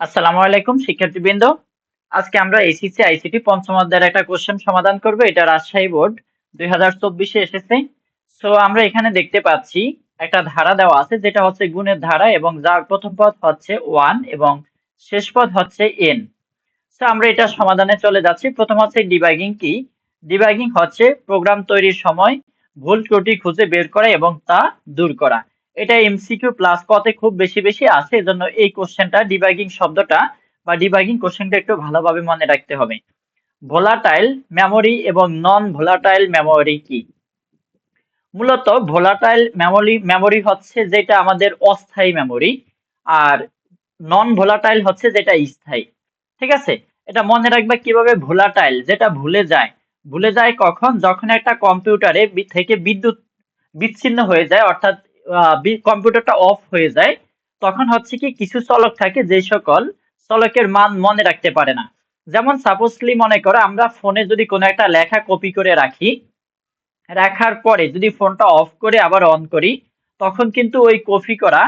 আসসালামু আলাইকুম, শিক্ষার্থীবৃন্দ। আজকে আমরা এসিসি আইসিটি পঞ্চম অধ্যায়ের একটা কোশ্চেন সমাধান করব। এটা রাজশাহী বোর্ড, দুই হাজার চব্বিশে এসেছে। সো আমরা এখানে দেখতে পাচ্ছি, একটা ধারা দেওয়া আছে, যেটা হচ্ছে গুণের ধারা এবং যার প্রথম পদ হচ্ছে ওয়ান এবং শেষ পদ হচ্ছে এন সো আমরা এটা সমাধানে চলে যাচ্ছি। প্রথম হচ্ছে ডিবাগিং কি? ডিবাগিং হচ্ছে প্রোগ্রাম তৈরির সময় ভুল ত্রুটি খুঁজে বের করা এবং তা দূর করা। এটা এমসিকিউ প্লাস পথে খুব বেশি বেশি আছে, এজন্য এই কোশ্চেনটা ডিবাগিং শব্দটা বা ডিবাগিং কোশ্চেনটা একটু ভালোভাবে মনে রাখতে হবে। ভোলাটাইল মেমোরি এবং নন ভোলাটাইল মেমোরি কি? মূলত ভোলাটাইল মেমোরি মেমোরি হচ্ছে যেটা আমাদের অস্থায়ী মেমোরি আর নন ভোলাটাইল হচ্ছে যেটা স্থায়ী। ঠিক আছে? এটা মনে রাখবে কীভাবে ভোলাটাইল যেটা ভুলে যায়। ভুলে যায় কখন? যখন একটা কম্পিউটারে থেকে বিদ্যুৎ বিচ্ছিন্ন হয়ে যায়, অর্থাৎ কম্পিউটারটা অফ হয়ে যায়, তখন হচ্ছে কি কিছু চলক থাকে যে সকল চলকের মান মনে রাখতে পারে না। যেমন সাপোজলি মনে করো আমরা ফোনে যদি কোনো একটা লেখা কপি করে রাখি, রাখার পরে যদি ফোনটা অফ করে আবার অন করি, তখন কিন্তু ওই কপি করা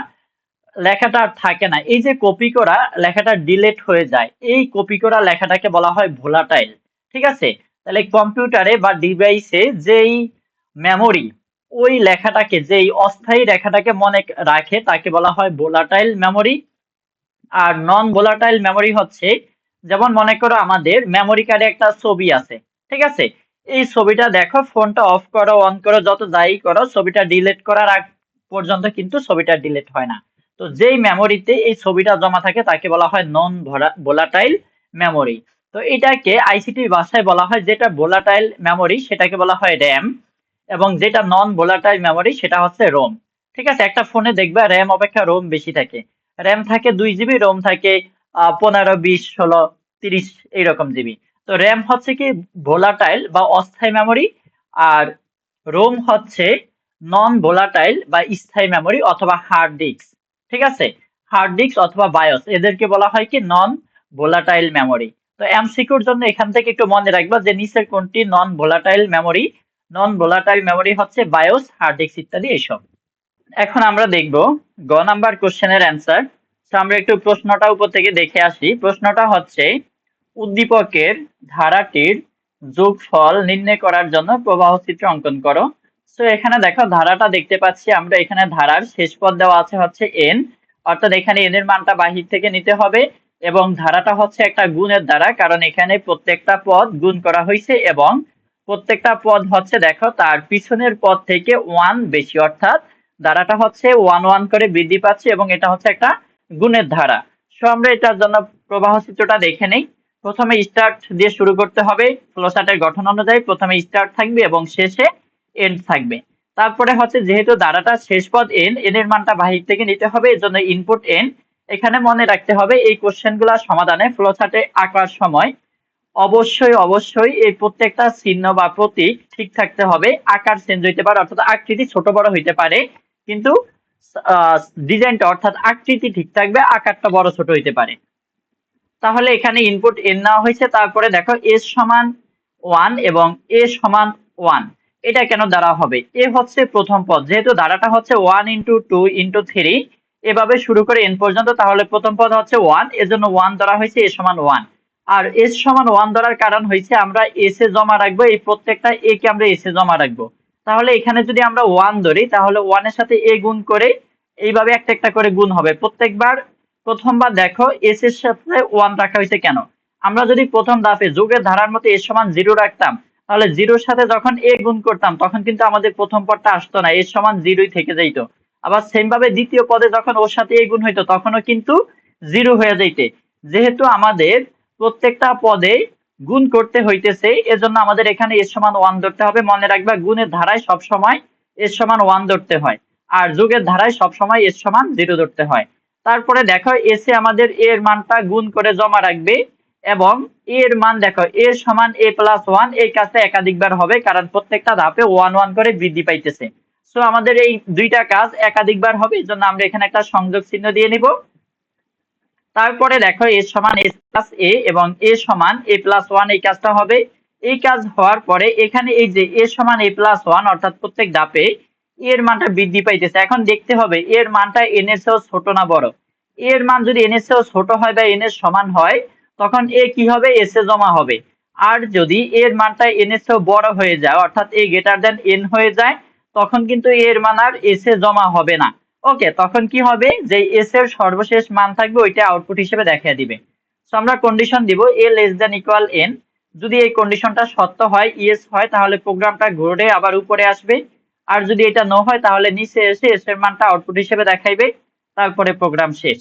লেখাটা আর থাকে না। এই যে কপি করা লেখাটা ডিলেট হয়ে যায়, এই কপি করা লেখাটাকে বলা হয় ভোলাটাইল ঠিক আছে? তাহলে কম্পিউটারে বা ডিভাইসে যেই মেমোরি ওই লেখাটাকে, যেই অস্থায়ী লেখাটাকে মনে রাখে, তাকে বলা হয় ভোলাটাইল মেমোরি আর নন ভোলাটাইল মেমোরি হচ্ছে, যেমন মনে করো আমাদের মেমোরি কার্ডে একটা ছবি আছে, ঠিক আছে? এই ছবিটা দেখো ফোনটা অফ করো অন করো, যত যাই করো, ছবিটা ডিলিট করার আগ পর্যন্ত কিন্তু ছবিটা ডিলিট হয় না। তো যেই মেমোরিতে এই ছবিটা জমা থাকে, তাকে বলা হয় নন ভোলাটাইল মেমোরি তো এটাকে আইসিটি ভাষায় বলা হয়, যেটা ভোলাটাইল মেমোরি সেটাকে বলা হয় র্যাম এবং যেটা নন ভোলাটাইল মেমোরি সেটা হচ্ছে রোম ঠিক আছে? একটা ফোনে দেখবে র্যাম অপেক্ষা রোম বেশি থাকে। র্যাম থাকে দুই জিবি রোম থাকে পনেরো, বিশ, ষোলো, তিরিশ এইরকম জিবি তো র্যাম হচ্ছে কি ভোলাটাইল বা অস্থায়ী মেমোরি আর রোম হচ্ছে নন ভোলাটাইল বা স্থায়ী মেমোরি অথবা হার্ড ডিস্ক ঠিক আছে? হার্ড ডিস্ক অথবা বায়োস এদেরকে বলা হয় কি নন ভোলাটাইল মেমোরি তো এমসিকিউর জন্য এখান থেকে একটু মনে রাখবা যে নিচের কোনটি non volatile memory non volatile memory হচ্ছে বায়োস হার্ড ডিস্ক ইত্যাদি এসব এখন আমরা দেখব গ নাম্বার কোশ্চেনের অ্যান্সার আমরা একটু প্রশ্নটা উপর থেকে দেখে আসি। প্রশ্নটা হচ্ছে, উদ্দীপকের ধারাটির যোগফল নির্ণয় করার জন্য প্রবাহ চিত্র অঙ্কন করো। সো এখানে দেখো, ধারাটা দেখতে পাচ্ছি আমরা, এখানে ধারার শেষ পদ দেওয়া আছে হচ্ছে এন অর্থাৎ এখানে এন এর মানটা বাহির থেকে নিতে হবে এবং ধারাটা হচ্ছে একটা গুণের দ্বারা, কারণ এখানে প্রত্যেকটা পদ গুণ করা হয়েছে এবং প্রত্যেকটা পদ হচ্ছে, দেখো, তার পিছনের পদ থেকে ওয়ান বেশি, অর্থাৎ ধারাটা হচ্ছে ওয়ান ওয়ান করে বৃদ্ধি পাচ্ছে এবং এটা হচ্ছে একটা গুণের ধারা। সো আমরা এটার জন্য প্রবাহ চিত্রটা দেখে নেই। প্রথমে স্টার্ট দিয়ে শুরু করতে হবে ফ্লোচার্টের গঠন অনুযায়ী প্রথমে স্টার্ট থাকবে এবং শেষে এন্ড থাকবে। তারপরে হচ্ছে, যেহেতু ধারাটা শেষ পদ এন এন এর মানটা বাহির থেকে নিতে হবে এর জন্য ইনপুট এন এখানে মনে রাখতে হবে, এই কোশ্চেন সমাধানে ফ্লোচার্টে আঁকার সময় অবশ্যই অবশ্যই এই প্রত্যেকটা চিহ্ন বা প্রতীক ঠিক থাকতে হবে। আকার চেঞ্জ হইতে পারে, অর্থাৎ আকৃতি ছোট বড় হইতে পারে। কিন্তু ডিজাইনটা অর্থাৎ আকৃতি ঠিক থাকবে, আকারটা বড় ছোট হইতে পারে। তাহলে এখানে ইনপুট এন নেওয়া হয়েছে, তারপরে দেখো এস সমান ওয়ান এবং এ সমান ওয়ান এটা কেন দ্বারা হবে? এ হচ্ছে প্রথম পদ, যেহেতু দ্বারাটা হচ্ছে one into two into three এভাবে শুরু করে এন পর্যন্ত, তাহলে প্রথম পদ হচ্ছে ওয়ান এজন্য ওয়ান ধরা হয়েছে এ সমান ওয়ান আর এস সমান ওয়ান ধরার কারণ হয়েছে আমরা এস এ জমা রাখব, এই প্রত্যেকটা এ কে আমরা এস এ জমা রাখব। তাহলে এখানে যদি আমরা ওয়ান ধরি, তাহলে ওয়ানের সাথে এ গুণ করে এইভাবে একটা একটা করে গুণ হবে। প্রত্যেকবার প্রথমবার দেখো এস এর সাথে ওয়ান রাখা হয়েছে কেন? আমরা যদি প্রথম ধাপে যোগের ধারার মতো এর সমান জিরো রাখতাম, তাহলে জিরোর সাথে যখন এ গুণ করতাম, তখন কিন্তু আমাদের প্রথম পদটা আসতো না এর সমান জিরোই থেকে যাইত। আবার সেম ভাবে দ্বিতীয় পদে যখন ওর সাথে এ গুণ হইতো, তখনও কিন্তু জিরো হয়ে যাইতে। যেহেতু আমাদের প্রত্যেকটা পদে গুণ করতে হইতেছে, এজন্য আমাদের এখানে এর সমান ওয়ান ধরতে হবে। মনে রাখবা, গুণের ধারায় সব সময় এর সমান ওয়ান ধরতে হয়, আর যোগের ধারায় সব সময় এর সমান জিরো ধরতে হয়। তারপরে দেখো, এসে আমাদের এর মানটা গুণ করে জমা রাখবে, এবং এর মান দেখো, এ সমান এ প্লাস ওয়ান, এই কাজটা একাধিকবার হবে, কারণ প্রত্যেকটা ধাপে ওয়ান ওয়ান করে বৃদ্ধি পাইতেছে। সো আমাদের এই দুইটা কাজ একাধিকবার হবে এই জন্য আমরা এখানে একটা সংযোগ চিহ্ন দিয়ে নিব। তারপরে দেখো এ সমান এ প্লাস এ এবং এ সমান এ প্লাস ওয়ান, এই কাজটা হবে। এই কাজ হওয়ার পরে এখানে এই যে এ সমান এ প্লাস ওয়ান, অর্থাৎ প্রত্যেক ধাপে এর মানটা বৃদ্ধি পাইতেছে। এখন দেখতে হবে, এর মানটা এন এর চেয়েও ছোট না বড়? এর মান যদি এন এর চেয়েও ছোট হয় বা এন এর সমান হয়, তখন এ কি হবে? এস এ জমা হবে। আর যদি এর মানটা এন এর চেয়েও বড় হয়ে যায়, অর্থাৎ এ গ্রেটার দেন এন হয়ে যায়, তখন কিন্তু এর মান আর এস এ জমা হবে না। ওকে তখন কি হবে? যে এস এর সর্বশেষ মান থাকবে, ওইটা আউটপুট হিসেবে দেখিয়ে দিবে। সো আমরা কন্ডিশন দিব A less than equal N যদি এই কন্ডিশনটা সত্য হয় ইয়েস হয়, তাহলে প্রোগ্রামটা ঘুরে আবার উপরে আসবে। আর যদি এটা নো হয়, তাহলে নিচে এসে এস এর মানটা আউটপুট হিসেবে দেখাইবে। তারপরে প্রোগ্রাম শেষ।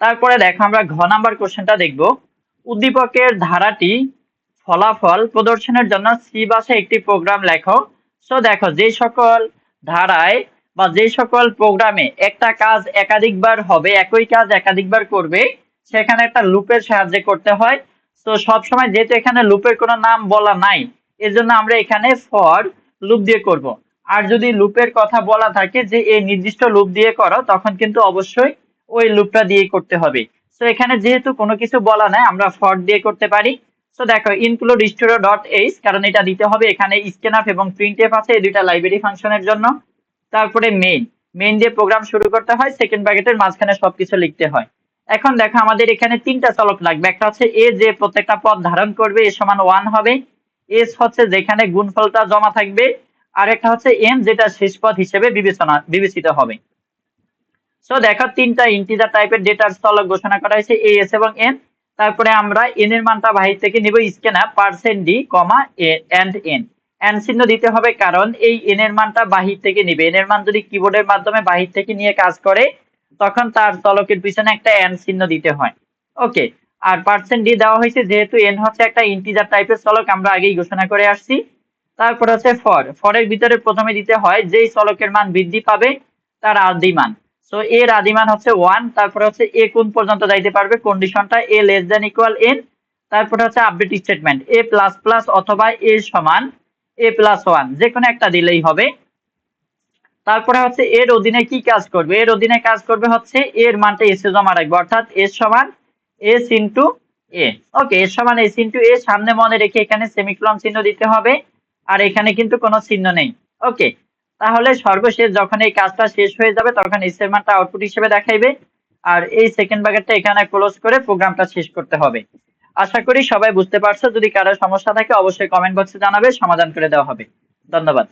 তারপরে দেখো, আমরা ঘ নাম্বার কোশ্চেনটা দেখব। উদ্দীপকের ধারাটি ফলাফল প্রদর্শনের জন্য সি ভাষায় একটি প্রোগ্রাম লেখো। সো দেখো, যে সকল ধারায় বা যে সকল প্রোগ্রামে একটা কাজ একাধিকবার হবে, একই কাজ একাধিকবার করবে, সেখানে একটা লুপের সাহায্যে করতে হয়। তো সব সময় যেহেতু এখানে লুপের কোনো নাম বলা নাই এর জন্য আমরা এখানে ফর লুপ দিয়ে করব। আর যদি লুপের কথা বলা থাকে যে এই নির্দিষ্ট লুপ দিয়ে করো, তখন কিন্তু অবশ্যই ওই লুপটা দিয়ে করতে হবে। তো এখানে যেহেতু কোনো কিছু বলা নাই, আমরা ফর দিয়ে করতে পারি। তো দেখো ইনক্লুড স্টুডিও ডট এইচ কারণ এটা দিতে হবে এখানে স্ক্যানআপ এবং প্রিন্টএফ আছে, এই দুইটা লাইব্রেরি ফাংশনের জন্য। তারপরে মেইন মেইন দিয়ে প্রোগ্রাম শুরু করতে হয় সেকেন্ড ব্র্যাকেটের মাঝখানে সবকিছু লিখতে হয়। এখন দেখো, আমাদের এখানে তিনটা চলক লাগবে। একটা হচ্ছে এ যে প্রত্যেকটা পদ ধারণ করবে এ সমান ওয়ান হবে। এস হচ্ছে যেখানে গুণফলটা জমা থাকবে। আর একটা হচ্ছে এন যেটা শেষ পদ হিসেবে বিবেচনা, বিবেচিত হবে। সো দেখো, তিনটা ইন্টিজার টাইপের ডেটার স্থলক ঘোষণা করা হয়েছে এ এস এবং এন তারপরে আমরা এন এর মানটা বাহির থেকে নিব scanf percent D comma and N N চিহ্ন দিতে হবে কারণ এই এন এর মানটা বাহির থেকে নিবে। এন এর মান যদি কিবোর্ডের মাধ্যমে বাহির থেকে নিয়ে কাজ করে, তখন তার চলকের পিছনে একটা এন চিহ্ন দিতে হয়। ওকে, আর পার্সেন্ট ডি দেওয়া হয়েছে যেহেতু এন হচ্ছে একটা ইন্টিজার টাইপের চলক, আমরা আগেই ঘোষণা করে আসছি। তারপর হচ্ছে ফর ফরের ভিতরে প্রথমে দিতে হয়, যেই চলকের মান বৃদ্ধি পাবে, তার আদি মান। সো এর আদি মান হচ্ছে ওয়ান তারপরে হচ্ছে এ কোন পর্যন্ত যাইতে পারবে? কন্ডিশনটা A less than equal N তারপরে হচ্ছে update statement A plus plus অথবা এ সমান এ প্লাস ওয়ান যে কোনো একটা দিলেই হবে। তারপরে হচ্ছে এর অধীনে কি কাজ করবে? এর অধীনে কাজ করবে হচ্ছে এর মানটা এস জমা রাখবে, অর্থাৎ এস সমান S into A okay S সমান এস ইন্টু এ সামনে মনে রেখে এখানে সেমিক্লন চিহ্ন দিতে হবে, আর এখানে কিন্তু কোনো চিহ্ন নেই। ওকে তাহলে সর্বশেষ যখন এই কাজটা শেষ হয়ে যাবে, তখন স্টেটমেন্টটা মানটা আউটপুট হিসেবে দেখাইবে। আর এই সেকেন্ড বাকেটটা এখানে ক্লোজ করে প্রোগ্রামটা শেষ করতে হবে। আশা করি সবাই বুঝতে পারছ। যদি কারও সমস্যা থাকে, অবশ্যই কমেন্ট বক্সে জানাবে, সমাধান করে দেওয়া হবে। ধন্যবাদ।